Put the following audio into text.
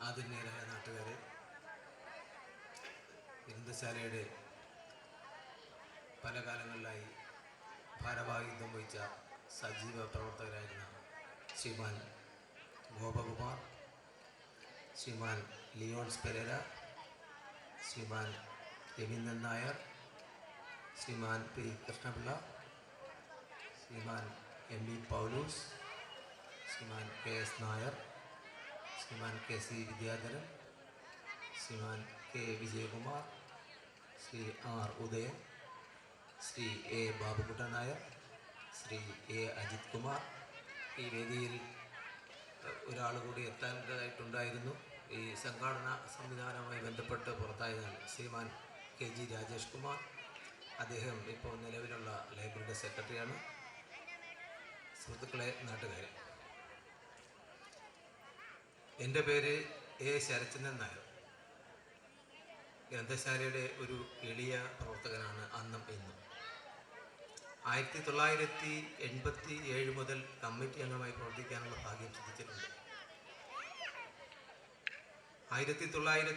ആദരണീയരായ നാട്ടുകാരെ ഗ്രന്ഥശാലയുടെ പല കാലങ്ങളിലായി ഭാരവാഹിത്വം വഹിച്ച സജീവ പ്രവർത്തകരായിരുന്ന Shriman Gopakumar Shriman Leons Pereira Shriman Raveendran Nair Shriman P Krishnapillai Shriman M V Paulose Shriman K S Nair Shriman K C Vidyadharan Shriman K Vijayakumar Shri R Udayan Shri A Babukuttan Nair Shri A Ajith Kumar. ഈ വേദിയിൽ ഒരാൾ കൂടി എത്താനായിട്ടുണ്ടായിരുന്നു ഈ സംഘാടന സംവിധാനവുമായി ബന്ധപ്പെട്ട് പുറത്തായതാണ് ശ്രീമാൻ കെ ജി രാജേഷ് കുമാർ. അദ്ദേഹം ഇപ്പോൾ നിലവിലുള്ള ലൈബ്രറിയുടെ സെക്രട്ടറിയാണ്. സുഹൃത്തുക്കളെ നാട്ടുകാരെ. എന്റെ പേര് എ ശരത്ചന്ദ്രൻ നായർ. ഗ്രന്ഥശാലയുടെ ഒരു എളിയ പ്രവർത്തകനാണ് അന്നും ഇന്നും. ആയിരത്തി തൊള്ളായിരത്തി എൺപത്തി ഏഴ് മുതൽ കമ്മിറ്റി അംഗമായി പ്രവർത്തിക്കാനുള്ള ഭാഗ്യം സിദ്ധിച്ചിട്ടുണ്ട്. ആയിരത്തി തൊള്ളായിരത്തി